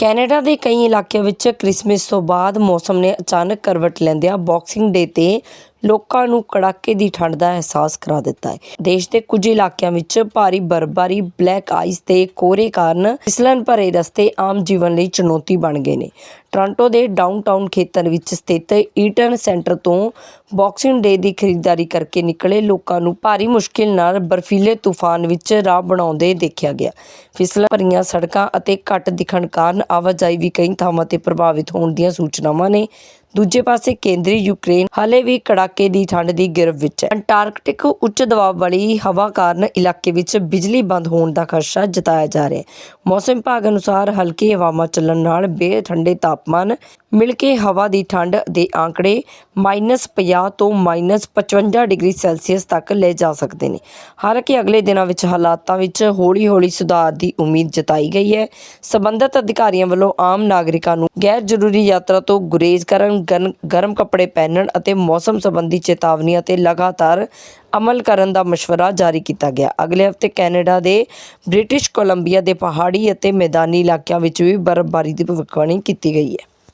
Canada ਦੇ ਕਈ ਇਲਾਕਿਆਂ ਵਿੱਚ ਕ੍ਰਿਸਮਸ ਤੋਂ ਬਾਅਦ ਮੌਸਮ ਨੇ ਅਚਾਨਕ ਕਰਵਟ ਲੈਂਦਿਆਂ ਬਾਕਸਿੰਗ ਡੇ ਤੇ ਲੋਕਾਂ ਨੂੰ ਕੜਾਕੇ ਦੀ ਠੰਡ ਦਾ ਅਹਿਸਾਸ ਕਰਾ ਦਿੱਤਾ ਹੈ। ਦੇਸ਼ ਦੇ ਕੁਝ ਇਲਾਕਿਆਂ ਵਿੱਚ ਭਾਰੀ ਬਰਫ਼ਬਾਰੀ ਬਲੈਕ ਆਈਸ ਤੇ ਕੋਰੇ ਕਾਰਨ ਫਿਸਲਣ ਭਰੇ ਰਸਤੇ ਆਮ ਜੀਵਨ ਲਈ ਚੁਣੌਤੀ ਬਣ ਗਏ ਨੇ। ਟੋਰਾਂਟੋ ਦੇ ਡਾਊਨਟਾਊਨ ਖੇਤਰ ਵਿੱਚ ਸਥਿਤ ਈਟਨ ਸੈਂਟਰ ਤੋਂ ਬਾਕਸਿੰਗ ਡੇ ਦੀ ਖਰੀਦਦਾਰੀ ਕਰਕੇ ਨਿਕਲੇ ਲੋਕਾਂ ਨੂੰ ਭਾਰੀ ਮੁਸ਼ਕਿਲ ਨਾਲ ਬਰਫੀਲੇ ਤੂਫਾਨ ਵਿੱਚ ਰਾਹ ਬਣਾਉਂਦੇ ਦੇਖਿਆ ਗਿਆ। ਫਿਸਲਣ ਭਰੀਆਂ ਸੜਕਾਂ ਅਤੇ ਘੱਟ ਦਿਖਣ ਕਾਰਨ ਆਵਾਜਾਈ ਵੀ ਕਈ ਥਾਵਾਂ ਤੇ ਪ੍ਰਭਾਵਿਤ ਹੋਣ ਦੀਆਂ ਸੂਚਨਾਵਾਂ ਨੇ। ਦੂਜੇ ਪਾਸੇ ਕੇਂਦਰੀ ਯੂਕਰੇਨ ਹਾਲੇ ਵੀ ਕੜਾਕੇ ਦੀ ਠੰਡ ਦੀ ਗਿਰਫ ਵਿੱਚ ਹੈ। ਅੰਟਾਰਕਟਿਕ ਉੱਚ ਦਬਾਅ ਵਾਲੀ ਹਵਾ ਕਾਰਨ ਇਲਾਕੇ ਵਿੱਚ ਬਿਜਲੀ ਬੰਦ ਹੋਣ ਦਾ ਖਦਸ਼ਾ ਜਤਾਇਆ ਜਾ ਰਿਹਾ ਹੈ। ਮੌਸਮ ਵਿਭਾਗ ਅਨੁਸਾਰ ਹਲਕੀ ਹਵਾਵਾਂ ਚੱਲਣ ਨਾਲ ਬੇਠੰਡੇ ਤਾਪਮਾਨ ਮਿਲ ਕੇ ਹਵਾ ਦੀ ਠੰਡ ਦੇ ਆંકੜੇ -50 ਤੋਂ -55 ਡਿਗਰੀ ਸੈਲਸੀਅਸ ਤੱਕ ਲੈ ਜਾ ਸਕਦੇ ਨੇ। ਹਾਲਾਂਕਿ ਅਗਲੇ ਦਿਨਾਂ ਵਿੱਚ ਹਾਲਾਤਾਂ ਵਿੱਚ ਹੌਲੀ-ਹੌਲੀ ਸੁਧਾਰ ਦੀ ਉਮੀਦ ਜਤਾਈ ਗਈ ਹੈ। ਸਬੰਧਤ ਅਧਿਕਾਰੀਆਂ ਵੱਲੋਂ ਆਮ ਨਾਗਰਿਕਾਂ ਨੂੰ ਗੈਰ ਜ਼ਰੂਰੀ ਯਾਤਰਾ ਤੋਂ ਗੁਰੇਜ਼ ਕਰਨ ਗਰਮ ਕੱਪੜੇ ਪਹਿਨਣ ਅਤੇ ਮੌਸਮ ਸੰਬੰਧੀ ਚੇਤਾਵਨੀਆਂ ਤੇ ਲਗਾਤਾਰ ਅਮਲ ਕਰਨ ਦਾ ਮਸ਼ਵਰਾ ਜਾਰੀ ਕੀਤਾ ਗਿਆ। ਅਗਲੇ ਹਫ਼ਤੇ ਕੈਨੇਡਾ ਦੇ ਬ੍ਰਿਟਿਸ਼ ਕੋਲੰਬੀਆ ਦੇ ਪਹਾੜੀ ਅਤੇ ਮੈਦਾਨੀ ਇਲਾਕਿਆਂ ਵਿੱਚ ਵੀ ਬਰਫ਼ਬਾਰੀ ਦੀ ਭਵਿੱਖਬਾਣੀ ਕੀਤੀ ਗਈ ਹੈ।